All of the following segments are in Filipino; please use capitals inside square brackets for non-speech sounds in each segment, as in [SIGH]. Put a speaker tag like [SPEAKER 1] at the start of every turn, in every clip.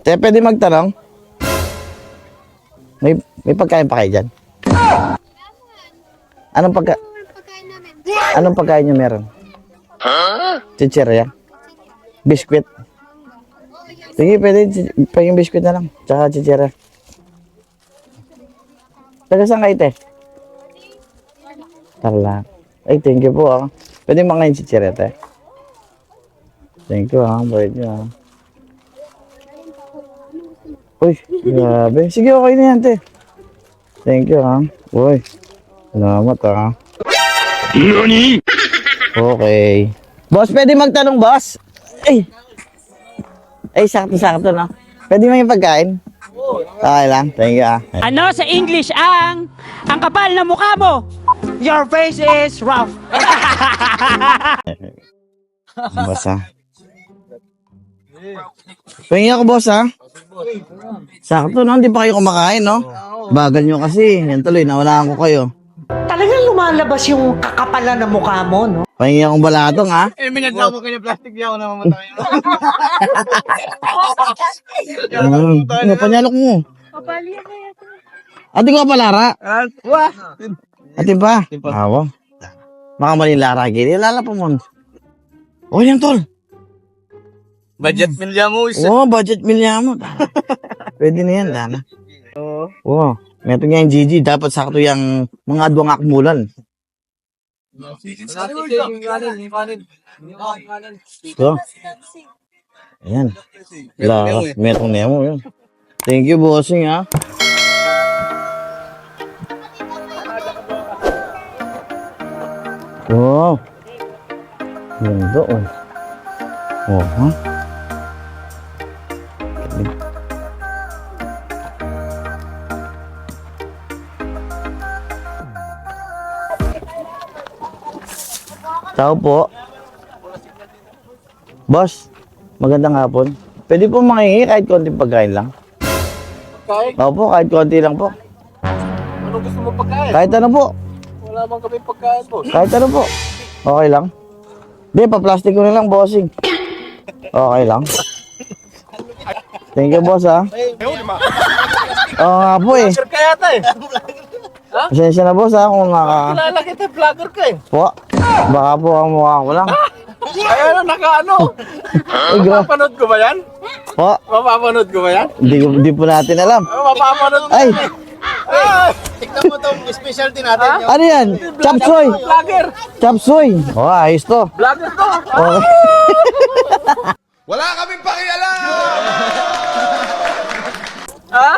[SPEAKER 1] Te, pwede magtanong? May, may pagkain pa kayo dyan? Anong pagka... Anong pagkain nyo meron? Chichirya? Biskwit? Sige, pwede. Pa yung biskwit na lang. Tsaka chichirya. Taga saan kayo, te? Tarlac. Ay, thank you po, ah. Pwede mga yung chichirya, te? Thank you, ah. Nyo, ah. Uy, grabe. Sige, okay na yan, te. Thank you, ha. Uy, salamat, ha. Okay. Boss, pwede magtanong, boss? Ay! Ay, sakto-sakto, no? Pwede mo yung pagkain? Okay lang. Thank you, ah.
[SPEAKER 2] Ano sa English ang ang kapal na mukha mo? Your face is rough. [LAUGHS]
[SPEAKER 1] Boss, ha? Pahingin ako, boss, ha? Sakto, no? Hindi pa kayo kumakain, no? Bagal nyo kasi. Yan tuloy, nawalaan ko kayo.
[SPEAKER 3] Talagang lumalabas yung kakapalan ng mukha mo, no?
[SPEAKER 1] Pahingin akong balatong, ha?
[SPEAKER 4] Eh, minadla mo kayo plastic di ako na mamatay.
[SPEAKER 1] Mm. [LAUGHS] Ano, panyalok mo? Ate ko pa, Lara?
[SPEAKER 4] Wah!
[SPEAKER 1] Ate pa? Awa. Baka mali Lara, gini. Lala pa mo. Oh, yan, tol.
[SPEAKER 4] Budget milya mo isa.
[SPEAKER 1] Oo, oh, budget milya mo. [LAUGHS] Pwede na yan, Lana.
[SPEAKER 4] Oo.
[SPEAKER 1] Oo. Oh, meto nga yung GG. Dapat sakto yung mga adwang akmulan. Ito. Ayan. La, metong nemo yun. Thank you, bossing, ha. Wow. Ganda, oh. Oh, ha? Tao po. Boss, magandang hapon. Pwede po mangingi kahit konting pagkain lang.
[SPEAKER 4] Kahit
[SPEAKER 1] Opo, kahit konti lang po.
[SPEAKER 4] ano gusto mo pagkain?
[SPEAKER 1] Kahit ano po.
[SPEAKER 4] Wala man kami pagkain po.
[SPEAKER 1] Kahit ano po. Okay lang. Hindi, pa-plastic ko na lang, bossing. Okay lang. Thank you, boss, ha. Oo nga po, eh.
[SPEAKER 4] Vlogger ka yata eh.
[SPEAKER 1] Pasensya na, boss, ha, kung naka...
[SPEAKER 4] Kilala kita, vlogger ka eh.
[SPEAKER 1] Po. Baka po ang mukha ko lang.
[SPEAKER 4] Ay, ano, naka ano?
[SPEAKER 1] Ay, [LAUGHS] gra-
[SPEAKER 4] Mapapanood ko ba yan?
[SPEAKER 1] Po.
[SPEAKER 4] Mapapanood ko ba yan?
[SPEAKER 1] Hindi, ko- hindi po natin alam.
[SPEAKER 4] Oh, mapapanood ko.
[SPEAKER 1] Ay,
[SPEAKER 4] Ay! Tignan mo tong specialty natin. yung
[SPEAKER 1] ano yan? Chapsoy.
[SPEAKER 4] Vlogger!
[SPEAKER 1] Chapsoy. Oh, ayos to.
[SPEAKER 4] Vlogger to!
[SPEAKER 1] Okay. [LAUGHS]
[SPEAKER 5] Wala kaming pakialam!
[SPEAKER 4] Ha?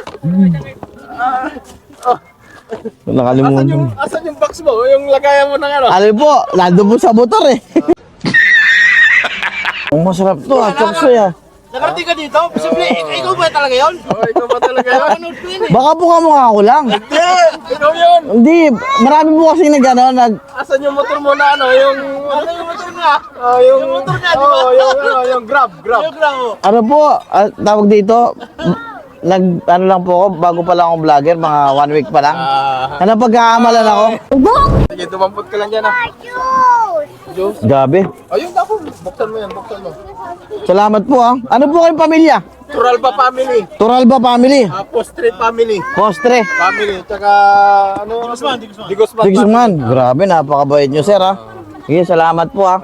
[SPEAKER 4] Asan
[SPEAKER 1] Nakalimutan.
[SPEAKER 4] yung, asan yung box mo? Yung lagayan mo ng ano?
[SPEAKER 1] Alam po, nandun po sa motor eh. [LAUGHS] Ang masarap to ah, chapsoy ah.
[SPEAKER 4] Nakarating ka dito? Posible, ik- ikaw ba talaga yun? [LAUGHS] Oo, Oh, ikaw ba talaga yun? Napanood ko yun eh.
[SPEAKER 1] Baka po kamukha ko lang.
[SPEAKER 4] Hindi! Ikaw yun!
[SPEAKER 1] Hindi, marami po kasi nag ano, nag...
[SPEAKER 4] Asan yung motor mo na ano? Yung... Ano yung motor niya? Oh, yung... Yung motor niya, di ba? Oh, yung, ano, yung grab, grab. Yung grab, oh.
[SPEAKER 1] Ano po, ah, tawag dito, nag, ano lang po ako, bago pa lang akong vlogger, mga one week pa lang.
[SPEAKER 4] Ah,
[SPEAKER 1] Ano pagkakamalan ako?
[SPEAKER 4] sige, dumampot ka lang dyan ah.
[SPEAKER 1] Gabi.
[SPEAKER 4] Ayun, ako. Buksan mo yan, buksan mo.
[SPEAKER 1] Salamat po ah. Ano po kayong pamilya?
[SPEAKER 4] Turalba family.
[SPEAKER 1] Turalba family.
[SPEAKER 4] Uh, Postre family.
[SPEAKER 1] Postre.
[SPEAKER 4] Family. Tsaka, ano? Digusman, Digusman. Digusman.
[SPEAKER 1] Tigsuman. Grabe, napakabait nyo sir ah. Sige, salamat po ah.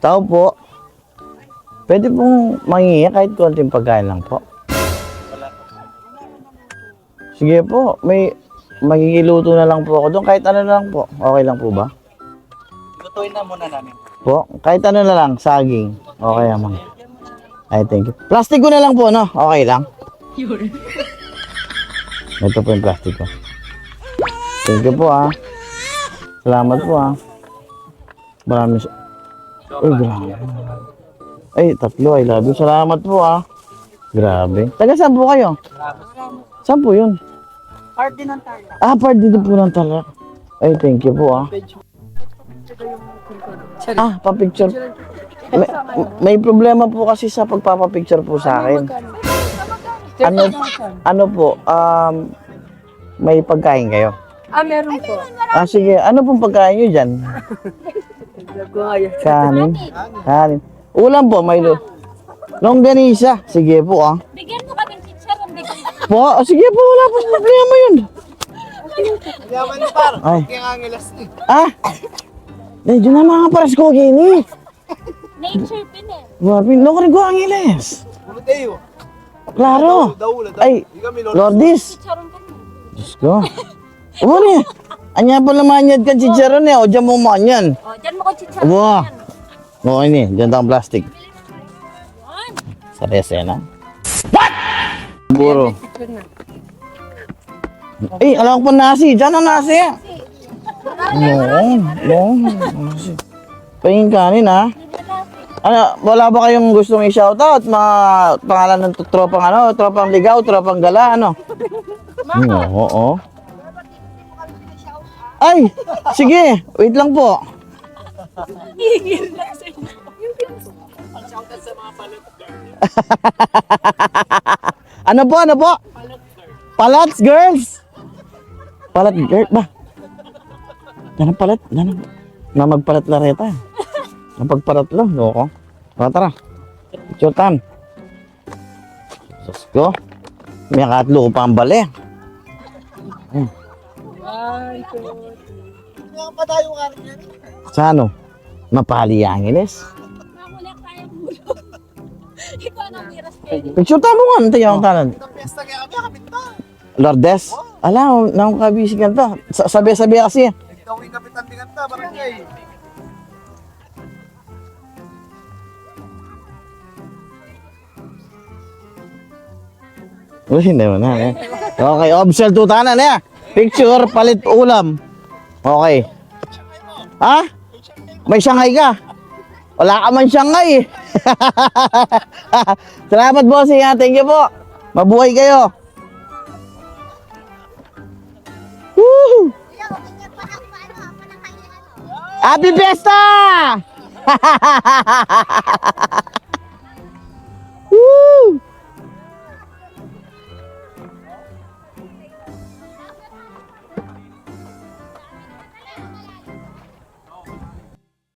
[SPEAKER 1] Tao po. Pwede pong mangingi kahit konting pagkain lang po. Sige po, may magigiluto na lang po ako doon. Kahit ano na lang po. Okay lang po ba?
[SPEAKER 4] Lutuin na muna namin.
[SPEAKER 1] Po, kahit ano na lang, saging. Okay naman. Ay, thank you. Plastic ko na lang po, no? Okay lang. Ito po yung plastic ko. Thank you po, ah. Salamat po, ah. Marami sa... Ay, grabe. Ay, tatlo. I love you. Salamat po, ah. Grabe. Taga saan po kayo? Saan po yun?
[SPEAKER 2] Part din ng tarla.
[SPEAKER 1] Ah, part dito po ng talak. Ay, thank you po, ah. Ah, pa-picture. May, may problema po kasi sa pagpapapicture po sa akin. Ano, ano po, um, may pagkain kayo?
[SPEAKER 6] Ah, meron po.
[SPEAKER 1] Ah, sige. Ano pong pagkain nyo dyan? Kanin. Kanin. Ulam po, may lo. Longganisa. Sige po, ah.
[SPEAKER 6] Bigyan
[SPEAKER 1] Po, oh, sige po, wala po problema yun.
[SPEAKER 4] Yaman ni par.
[SPEAKER 1] Ay.
[SPEAKER 4] Kaya angelas ni.
[SPEAKER 1] Ah! Medyo na mga pares ko, gini.
[SPEAKER 6] Nature pin eh.
[SPEAKER 1] Wapi, no rin ko ang iles.
[SPEAKER 4] Ulo tayo.
[SPEAKER 1] Klaro.
[SPEAKER 4] Daula, daula.
[SPEAKER 1] Ay. Lordis.
[SPEAKER 6] Charon ka na.
[SPEAKER 1] Diyos ko. Umo ni. Anya pa naman yan kan chicharon eh. O, dyan mo man yan.
[SPEAKER 6] O, dyan mo ko chicharon.
[SPEAKER 1] Aba. Okay ni, dyan tayong plastic. Sa resena. What? Buro. Eh, alam ko nasi. Dyan ang nasi. No, no. Nasi. Pahingin kanin ha. Ano, wala ba kayong gustong i-shoutout? Mga pangalan ng tropang ano, tropang ligaw, tropang gala, ano? Oo, oo. Ay, sige, wait lang po. [LAUGHS] ano po, ano po? Palats girls. Palat girl ba? Ganang palat, ganang. Na magpalat lareta. Napagpalat lang, loko. Tara, tara. Picture time. Sus ko. May katlo pa ang bali.
[SPEAKER 4] Kaya pa tayo ka rin yan.
[SPEAKER 1] Sa ano? Mapali ang ilis. Picture time mo nga, tayo ang tanan.
[SPEAKER 4] Kapit na.
[SPEAKER 1] Lourdes? Ala, nang kabisi ka ta. Sa- Sabi-sabi kasi.
[SPEAKER 4] Gawin kapitan di kanta, barangay.
[SPEAKER 1] Uy, hindi mo na eh. Okay, observe to tanan eh. Picture, palit ulam. Okay. Ha? May Shanghai ka? Wala ka man Shanghai. [LAUGHS] Salamat bossing ha. Thank you po. Mabuhay kayo. Woo! Happy Fiesta! [LAUGHS]